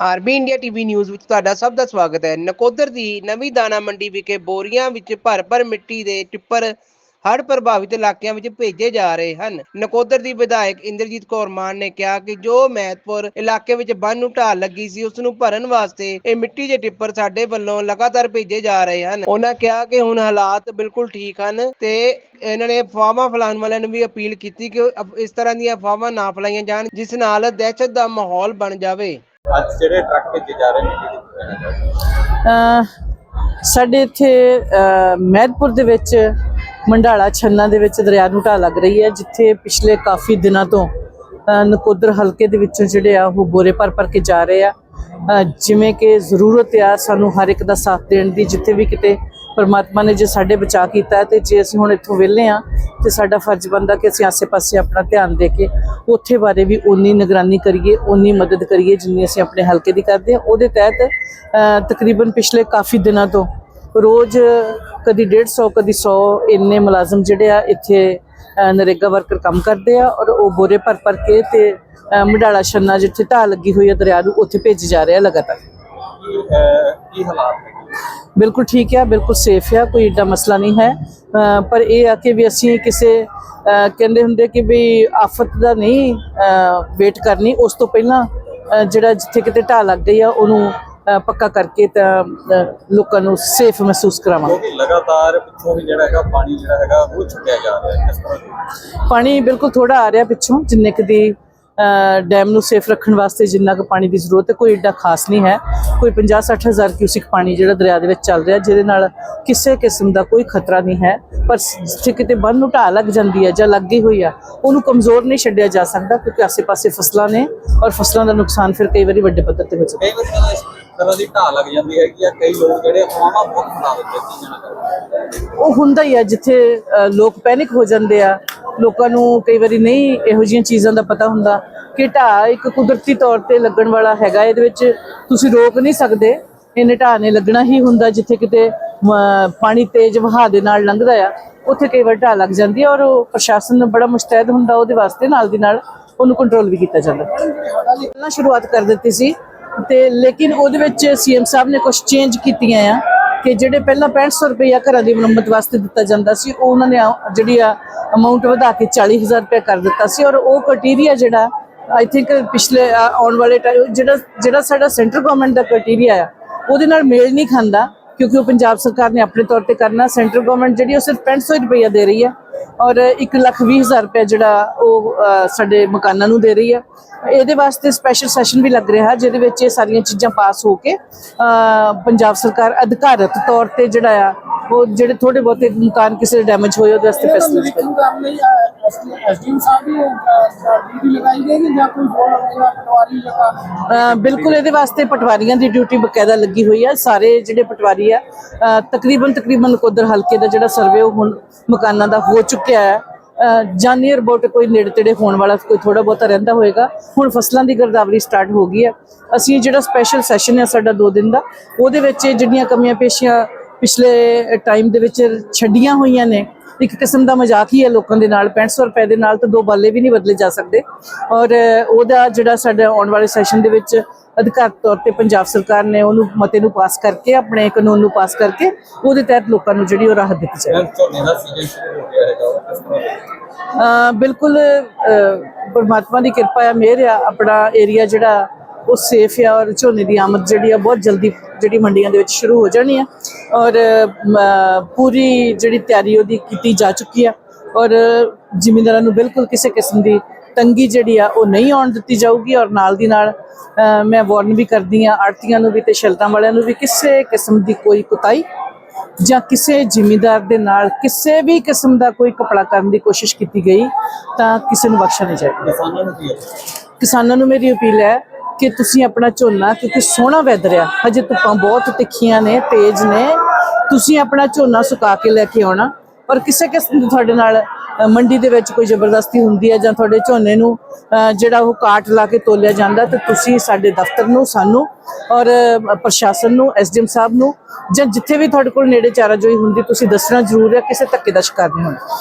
RB India TV news ਵਿੱਚ ਤੁਹਾਡਾ ਸਭ ਦਾ ਸਵਾਗਤ ਹੈ। ਨਕੋਦਰ ਦੀ ਨਵੀਂ ਦਾਣਾ ਮੰਡੀ ਵਿਖੇ ਬੋਰੀਆਂ ਵਿੱਚ ਭਰ-ਭਰ ਮਿੱਟੀ ਦੇ ਟਿੱਪਰ ਹੜ੍ਹ ਪ੍ਰਭਾਵਿਤ ਇਲਾਕਿਆਂ ਵਿੱਚ ਭੇਜੇ ਜਾ ਰਹੇ ਹਨ। ਨਕੋਦਰ ਦੀ ਵਿਧਾਇਕ ਇੰਦਰਜੀਤ ਕੌਰ ਮਾਨ ਨੇ ਕਿਹਾ ਕਿ ਜੋ ਮਹਿਤਪੁਰ ਇਲਾਕੇ ਵਿੱਚ ਬੰਨ ਨੂੰ ਢਾਲ ਲੱਗੀ ਸੀ, ਉਸ ਨੂੰ ਭਰਨ ਵਾਸਤੇ ਇਹ ਮਿੱਟੀ ਦੇ ਟਿੱਪਰ ਸਾਡੇ ਵੱਲੋਂ ਲਗਾਤਾਰ ਭੇਜੇ ਜਾ ਰਹੇ ਹਨ। ਉਹਨਾਂ ਕਿਹਾ ਕਿ ਹੁਣ ਹਾਲਾਤ ਬਿਲਕੁਲ ਠੀਕ ਹਨ ਤੇ ਇਹਨਾਂ ਨੇ ਅਫਵਾਹਾਂ ਫੈਲਾਉਣ ਵਾਲਿਆਂ ਨੂੰ ਵੀ ਅਪੀਲ ਕੀਤੀ ਕਿ ਉਹ ਇਸ ਤਰ੍ਹਾਂ ਦੀਆਂ ਅਫਵਾਹਾਂ ਨਾ ਫੈਲਾਈਆਂ ਜਾਣ, ਜਿਸ ਨਾਲ ਦਹਿਸ਼ਤ ਦਾ ਮਾਹੌਲ ਬਣ ਜਾਵੇ। ਅੱਜ ਜਿਹੜੇ ਟਰੱਕ ਭੇਜੇ ਜਾ ਰਹੇ ਨੇ ਸਾਡੇ ਇੱਥੇ, ਅਹ ਮਹਿਦਪੁਰ ਦੇ ਵਿੱਚ, ਮੰਡਾਲਾ ਛੰਨਾ ਦੇ ਵਿੱਚ ਦਰਿਆ ਨੂੰ ਢਾਹ ਲੱਗ ਰਹੀ ਹੈ, ਜਿੱਥੇ ਪਿਛਲੇ ਕਾਫੀ ਦਿਨਾਂ ਤੋਂ ਨਕੋਦਰ ਹਲਕੇ ਦੇ ਵਿੱਚੋਂ ਜਿਹੜੇ ਆ, ਉਹ ਬੋਰੇ ਭਰ ਭਰ ਕੇ ਜਾ ਰਹੇ ਆ। ਜਿਵੇਂ ਕਿ ਜ਼ਰੂਰਤ ਆ, ਸਾਨੂੰ ਹਰ ਇੱਕ ਦਾ ਸਾਥ ਦੇਣ ਦੀ, ਜਿੱਥੇ ਵੀ ਕਿਤੇ ਪਰਮਾਤਮਾ ਨੇ ਜੇ ਸਾਡੇ ਬਚਾਅ ਕੀਤਾ ਹੈ ਤੇ ਜੇ ਅਸੀਂ ਹੁਣ ਇੱਥੋਂ ਵਿਹਲੇ ਆ, ਤੇ ਸਾਡਾ ਫਰਜ਼ ਬਣਦਾ ਕਿ ਅਸੀਂ ਆਸੇ-ਪਾਸੇ ਆਪਣਾ ਧਿਆਨ ਦੇ ਕੇ ਉੱਥੇ ਬਾਰੇ ਵੀ ਉਨੀ ਨਿਗਰਾਨੀ ਕਰੀਏ ਉਨੀ ਮਦਦ ਕਰੀਏ ਜਿੰਨੀ ਅਸੀਂ ਆਪਣੇ ਹਲਕੇ ਦੀ ਕਰਦੇ ਹਾਂ। ਉਹਦੇ ਤਹਿਤ ਤਕਰੀਬਨ ਪਿਛਲੇ ਕਾਫੀ ਦਿਨਾਂ ਤੋਂ ਰੋਜ਼ ਕਦੀ 150 ਕਦੀ 100 ਇੰਨੇ ਮੁਲਾਜ਼ਮ ਜਿਹੜੇ ਆ ਇੱਥੇ ਨਰੇਗਾ ਵਰਕਰ ਕੰਮ ਕਰਦੇ ਆ ਔਰ ਉਹ ਬੋਰੇ ਭਰ ਭਰ ਕੇ ਤੇ, ਅਹ, ਮਡਾਲਾ ਛੰਨਾ ਜਿੱਥੇ ਢਾਹ ਲੱਗੀ ਹੋਈ ਹੈ ਦਰਿਆ ਨੂੰ, ਉੱਥੇ ਭੇਜ ਜਾ ਰਿਹਾ ਲਗਾਤਾਰ। ਕੀ ਹਾਲਾਤ ਬਿਲਕੁਲ ਠੀਕ ਹੈ ਬਿਲਕੁਲ ਸੇਫ ਹੈ ਕੋਈ ਏਡਾ ਮਸਲਾ ਨਹੀਂ ਹੈ। ਪਰ ਇਹ ਆ ਕਿ ਵੀ ਅਸੀਂ ਕਿਸੇ ਕਹਿੰਦੇ ਹੁੰਦੇ ਕਿ ਵੀ ਆਫਤ ਦਾ ਨਹੀਂ ਵੇਟ ਕਰਨੀ ਉਸ ਤੋਂ ਪਹਿਲਾਂ ਜਿਹੜਾ ਜਿੱਥੇ ਕਿਤੇ ਢਾਹ ਲੱਗ ਗਈ ਆ ਉਹਨੂੰ ਪੱਕਾ ਕਰਕੇ ਤਾਂ ਲੋਕਾਂ ਨੂੰ ਸੇਫ ਮਹਿਸੂਸ ਕਰਾਵਾਂਗੇ। ਕਿਉਂਕਿ ਲਗਾਤਾਰ ਪਿੱਛੋਂ ਵੀ ਜਿਹੜਾ ਹੈਗਾ ਪਾਣੀ ਜਿਹੜਾ ਹੈਗਾ ਉਹ ਛੱਡਿਆ ਜਾ ਰਿਹਾ ਹੈ ਕਿਸ ਤਰ੍ਹਾਂ? ਪਾਣੀ ਬਿਲਕੁਲ ਥੋੜਾ ਆ ਰਿਹਾ ਪਿੱਛੋਂ ਜਿੰਨੇ ਕੁ ਦੀ ਡੈਮ ਨੂੰ ਸੇਫ ਰੱਖਣ ਵਾਸਤੇ ਜਿੰਨਾ ਕੁ ਪਾਣੀ ਦੀ ਜ਼ਰੂਰਤ ਹੈ ਕੋਈ ਏਡਾ ਖਾਸ ਨਹੀਂ ਹੈ। ਕੋਈ 50-60 ਹਜ਼ਾਰ ਕਿਊਸਿਕ ਪਾਣੀ ਜਿਹੜਾ ਦਰਿਆ ਦੇ ਵਿੱਚ ਚੱਲ ਰਿਹਾ ਜਿਹਦੇ ਨਾਲ ਕਿਸੇ ਕਿਸਮ ਦਾ ਕੋਈ ਖਤਰਾ ਨਹੀਂ ਹੈ। ਪਰ ਜਿੱਥੇ ਕਿਤੇ ਬੰਨ ਨੂੰ ਢਾਹ ਲੱਗ ਜਾਂਦੀ ਹੈ ਜਾਂ ਲੱਗੀ ਹੋਈ ਆ ਉਹਨੂੰ ਕਮਜ਼ੋਰ ਨਹੀਂ ਛੱਡਿਆ ਜਾ ਸਕਦਾ ਕਿਉਂਕਿ ਆਸੇ-ਪਾਸੇ ਫਸਲਾਂ ਨੇ ਔਰ ਫਸਲਾਂ ਦਾ ਨੁਕਸਾਨ ਫਿਰ ਕਈ ਵਾਰੀ ਵੱਡੇ ਪੱਧਰ ਤੇ ਹੋ ਜਾਂਦਾ ਕਈ ਵਾਰ ਜਦੋਂ ਇਸ ਤਰ੍ਹਾਂ ਦੀ ਢਾਹ ਲੱਗ ਜਾਂਦੀ ਹੈਗੀ ਆ ਕਈ ਲੋਕ ਜਿਹੜੇ ਅਫਵਾਹਾਂ ਬਹੁਤ ਫੈਲਾ ਦਿੰਦੇ ਕੀ ਕਹਿਣਾ ਚਾਹੁੰਦੇ ਉਹ ਹੁੰਦਾ ਹੀ ਆ ਜਿੱਥੇ ਲੋਕ ਪੈਨਿਕ ਹੋ ਜਾਂਦੇ ਆ ਲੋਕਾਂ ਨੂੰ ਕਈ ਵਾਰੀ ਨਹੀਂ ਇਹੋ ਜਿਹੀਆਂ ਚੀਜ਼ਾਂ ਦਾ ਪਤਾ ਹੁੰਦਾ ਕਿ ਢਾਹ ਇੱਕ ਕੁਦਰਤੀ ਤੌਰ ਤੇ ਲੱਗਣ ਵਾਲਾ ਹੈਗਾ, ਇਹਦੇ ਵਿੱਚ ਤੁਸੀਂ ਰੋਕ ਨਹੀਂ ਸਕਦੇ। ਇਹਨੇ ਢਾਹ ਨੇ ਲੱਗਣਾ ਹੀ ਹੁੰਦਾ ਜਿੱਥੇ ਕਿਤੇ ਪਾਣੀ ਤੇਜ਼ ਵਹਾਅ ਦੇ ਨਾਲ ਲੰਘਦਾ ਆ, ਉੱਥੇ ਕਈ ਵਾਰ ਢਾਹ ਲੱਗ ਜਾਂਦੀ ਹੈ ਔਰ ਉਹ ਪ੍ਰਸ਼ਾਸਨ ਬੜਾ ਮੁਸਤੈਦ ਹੁੰਦਾ, ਉਹਦੇ ਵਾਸਤੇ ਨਾਲ ਦੀ ਨਾਲ ਉਹਨੂੰ ਕੰਟਰੋਲ ਵੀ ਕੀਤਾ ਜਾਂਦਾ। ਪਹਿਲਾਂ ਸ਼ੁਰੂਆਤ ਕਰ ਦਿੱਤੀ ਸੀ ਤੇ ਲੇਕਿਨ ਉਹਦੇ ਵਿੱਚ ਸੀਐਮ ਸਾਹਿਬ ਨੇ ਕੁਝ ਚੇਂਜ ਕੀਤੀਆਂ ਆ ਕਿ ਜਿਹੜੇ ਪਹਿਲਾਂ 6500 ਰੁਪਇਆ ਘਰਾਂ ਦੀ ਮੁਰੰਮਤ ਵਾਸਤੇ ਦਿੱਤਾ ਜਾਂਦਾ ਸੀ, ਉਹ ਉਹਨਾਂ ਨੇ ਆ- ਜਿਹੜੀ ਆ ਅਮਾਉਂਟ ਵਧਾ ਕੇ 40000 ਰੁਪਏ ਕਰ ਦਿੱਤਾ ਸੀ ਔਰ ਉਹ ਕ੍ਰਾਈਟੇਰੀਆ ਜਿਹੜਾ ਆਈ ਥਿੰਕ ਪਿਛਲੇ ਆ, ਆਉਣ ਵਾਲੇ ਟਾਈਮ ਜਿਹੜਾ ਜਿਹੜਾ ਸਾਡਾ ਸੈਂਟਰ ਗਵਰਨਮੈਂਟ ਦਾ ਕ੍ਰਾਈਟੇਰੀਆ ਆ ਉਹਦੇ ਨਾਲ ਮੇਲ ਨਹੀਂ ਖਾਂਦਾ ਕਿਉਂਕਿ ਉਹ ਪੰਜਾਬ ਸਰਕਾਰ ਨੇ ਆਪਣੇ ਤੌਰ ਤੇ ਕਰਨਾ ਸੈਂਟਰ ਗਵਰਨਮੈਂਟ ਜਿਹੜੀ ਉਹ ਸਿਰਫ 6500 ਰੁਪਇਆ ਦੇ ਰਹੀ ਹੈ ਔਰ 1 ਲੱਖ 20 ਹਜ਼ਾਰ ਰੁਪਏ ਜਿਹੜਾ ਉਹ ਸਾਡੇ ਮਕਾਨਾਂ ਨੂੰ ਦੇ ਰਹੀ ਹੈ ਇਹਦੇ ਵਾਸਤੇ ਸਪੈਸ਼ਲ ਸੈਸ਼ਨ ਵੀ ਲੱਗ ਰਿਹਾ ਜਿਹਦੇ ਵਿੱਚ ਇਹ ਸਾਰੀਆਂ ਚੀਜ਼ਾਂ ਪਾਸ ਹੋ ਕੇ ਪੰਜਾਬ ਸਰਕਾਰ ਅਧਿਕਾਰਤ ਤੌਰ ਤੇ ਜਿਹੜਾ ਆ ਉਹ ਜਿਹੜੇ ਥੋੜੇ ਬਹੁਤੇ ਮਕਾਨ ਕਿਸੇ ਦੇ ਡੈਮੇਜ ਹੋਏ ਉਹਦੇ ਵਾਸਤੇ ਫੈਸਲੇ ਨਿਰੀਖਣ ਕਰਨ ਲਈ ਐਸਡੀਐਮ ਸਾਹਿਬ ਦੀ ਡਿਊਟੀ ਲਗਾਈ ਗਈ ਜਾਂ ਕੋਈ ਹੋਰ ਲੱਗੇਗਾ ਪਟਵਾਰੀ ਲਗਾ ਅ, ਬਿਲਕੁਲ ਇਹਦੇ ਵਾਸਤੇ ਪਟਵਾਰੀਆਂ ਦੀ ਡਿਊਟੀ ਬਕਾਇਦਾ ਲੱਗੀ ਹੋਈ ਹੈ। ਸਾਰੇ ਜਿਹੜੇ ਪਟਵਾਰੀ ਆ ਤਕਰੀਬਨ ਤਕਰੀਬਨ ਨਕੋਦਰ ਹਲਕੇ ਦਾ ਜਿਹੜਾ ਸਰਵੇ ਉਹ ਹੁਣ ਮਕਾਨਾਂ ਦਾ ਹੋ ਚੁੱਕਿਆ ਹੈ। ਜਾਂ ਨੀਅਰ ਅਬਾਊਟ ਕੋਈ ਨੇੜੇ ਤੇੜੇ ਹੋਣ ਵਾਲਾ ਕੋਈ ਥੋੜਾ ਬਹੁਤਾ ਰਹਿੰਦਾ ਹੋਏਗਾ। ਹੁਣ ਫਸਲਾਂ ਦੀ ਗਰਦਾਵਰੀ ਸਟਾਰਟ ਹੋ ਗਈ ਹੈ। ਅਸੀਂ ਜਿਹੜਾ ਸਪੈਸ਼ਲ ਸੈਸ਼ਨ ਹੈ ਸਾਡਾ 2 ਦਿਨ ਦਾ ਉਹਦੇ ਵਿੱਚ ਜਿਹੜੀਆਂ ਕਮੀਆਂ ਪੇਸ਼ੀਆਂ ਪਿਛਲੇ ਟਾਈਮ ਦੇ ਵਿੱਚ ਛੱਡੀਆਂ ਹੋਈਆਂ ਨੇ। ਇੱਕ ਕਿਸਮ ਦਾ ਮਜ਼ਾਕ ਹੀ ਹੈ ਲੋਕਾਂ ਦੇ ਨਾਲ। 6500 ਰੁਪਏ ਦੇ ਨਾਲ ਤਾਂ ਦੋ ਬਾਲੇ ਵੀ ਨਹੀਂ ਬਦਲੇ ਜਾ ਸਕਦੇ। ਔਰ ਉਹਦਾ ਜਿਹੜਾ ਸਾਡਾ ਆਉਣ ਵਾਲੇ ਸੈਸ਼ਨ ਦੇ ਵਿੱਚ ਅਧਿਕਾਰਤ ਤੌਰ ਤੇ ਪੰਜਾਬ ਸਰਕਾਰ ਨੇ ਉਹਨੂੰ ਮਤੇ ਨੂੰ ਪਾਸ ਕਰਕੇ ਆਪਣੇ ਕਾਨੂੰਨ ਨੂੰ ਪਾਸ ਕਰਕੇ ਉਹਦੇ ਤਹਿਤ ਲੋਕਾਂ ਨੂੰ ਜਿਹੜੀ ਉਹ ਰਾਹਤ ਦਿੱਤੀ ਜਾਏ ਬਿਲਕੁਲ ਪਰਮਾਤਮਾ ਦੀ ਕਿਰਪਾ ਹੈ ਮਿਹਰ ਆ ਆਪਣਾ ਏਰੀਆ ਜਿਹੜਾ ਉਹ ਸੇਫ ਹੈ ਔਰ ਝੋਨੇ ਦੀ ਆਮਦ ਜਿਹੜੀ ਆ ਬਹੁਤ ਜਲਦੀ ਜਿਹੜੀ ਮੰਡੀਆਂ ਦੇ ਵਿੱਚ ਸ਼ੁਰੂ ਹੋ ਜਾਣੀ ਹੈ ਔਰ ਪੂਰੀ ਜਿਹੜੀ ਤਿਆਰੀ ਉਹਦੀ ਕੀਤੀ ਜਾ ਚੁੱਕੀ ਆ। ਔਰ ਜ਼ਿਮੀਂਦਾਰਾਂ ਨੂੰ ਬਿਲਕੁਲ ਕਿਸੇ ਕਿਸਮ ਦੀ ਤੰਗੀ ਜਿਹੜੀ ਆ ਉਹ ਨਹੀਂ ਆਉਣ ਦਿੱਤੀ ਜਾਊਗੀ ਔਰ ਨਾਲ ਦੀ ਨਾਲ ਮੈਂ ਵਾਰਨ ਵੀ ਕਰਦੀ ਆ ਆੜਤੀਆਂ ਨੂੰ ਵੀ ਤੇ ਸ਼ੈਲਟਾਂ ਵਾਲਿਆਂ ਨੂੰ ਵੀ ਕਿਸੇ ਕਿਸਮ ਦੀ ਕੋਈ ਕੁਤਾਈ ਜਾਂ ਕਿਸੇ ਜ਼ਿਮੀਂਦਾਰ ਦੇ ਨਾਲ ਕਿਸੇ ਵੀ ਕਿਸਮ ਦਾ ਕੋਈ ਕਪੜਾ ਕਰਨ ਦੀ ਕੋਸ਼ਿਸ਼ ਕੀਤੀ ਗਈ ਤਾਂ ਕਿਸੇ ਨੂੰ ਬਖਸ਼ਿਆ ਨਹੀਂ ਹੈ ਕਿਸਾਨਾਂ ਨੂੰ ਮੇਰੀ ਅਪੀਲ ਹੈ ਕਿ ਤੁਸੀਂ ਆਪਣਾ ਝੋਨਾ ਕਿਉਂਕਿ ਸੋਹਣਾ ਵੈਦਰ ਆ ਹਜੇ ਧੁੱਪਾਂ ਬਹੁਤ ਤਿੱਖੀਆਂ ਨੇ, ਤੇਜ਼ ਨੇ। ਤੁਸੀਂ ਆਪਣਾ ਝੋਨਾ ਸੁਕਾ ਕੇ ਲੈ ਕੇ ਆਉਣਾ। ਔਰ ਕਿਸੇ ਕਿਸਮ ਦੀ ਤੁਹਾਡੇ ਨਾਲ ਮੰਡੀ ਦੇ ਵਿੱਚ ਕੋਈ ਜ਼ਬਰਦਸਤੀ ਹੁੰਦੀ ਹੈ ਜਾਂ ਤੁਹਾਡੇ ਝੋਨੇ ਨੂੰ ਜਿਹੜਾ ਉਹ ਕਾਟ ਲਾ ਕੇ ਤੋਲਿਆ ਜਾਂਦਾ, ਤੇ ਤੁਸੀਂ ਸਾਡੇ ਦਫ਼ਤਰ ਨੂੰ, ਸਾਨੂੰ ਔਰ ਪ੍ਰਸ਼ਾਸਨ ਨੂੰ, ਐਸਡੀਐਮ ਸਾਹਿਬ ਨੂੰ ਜਾਂ ਜਿੱਥੇ ਵੀ ਤੁਹਾਡੇ ਕੋਲ ਨੇੜੇ ਚਾਰਾਜੋਈ ਹੁੰਦੀ, ਤੁਸੀਂ ਦੱਸਣਾ ਜ਼ਰੂਰ ਹੈ, ਕਿਸੇ ਧੱਕੇ ਦਾ ਸ਼ਿਕਾਰ ਨਹੀਂ ਹੋਣਾ।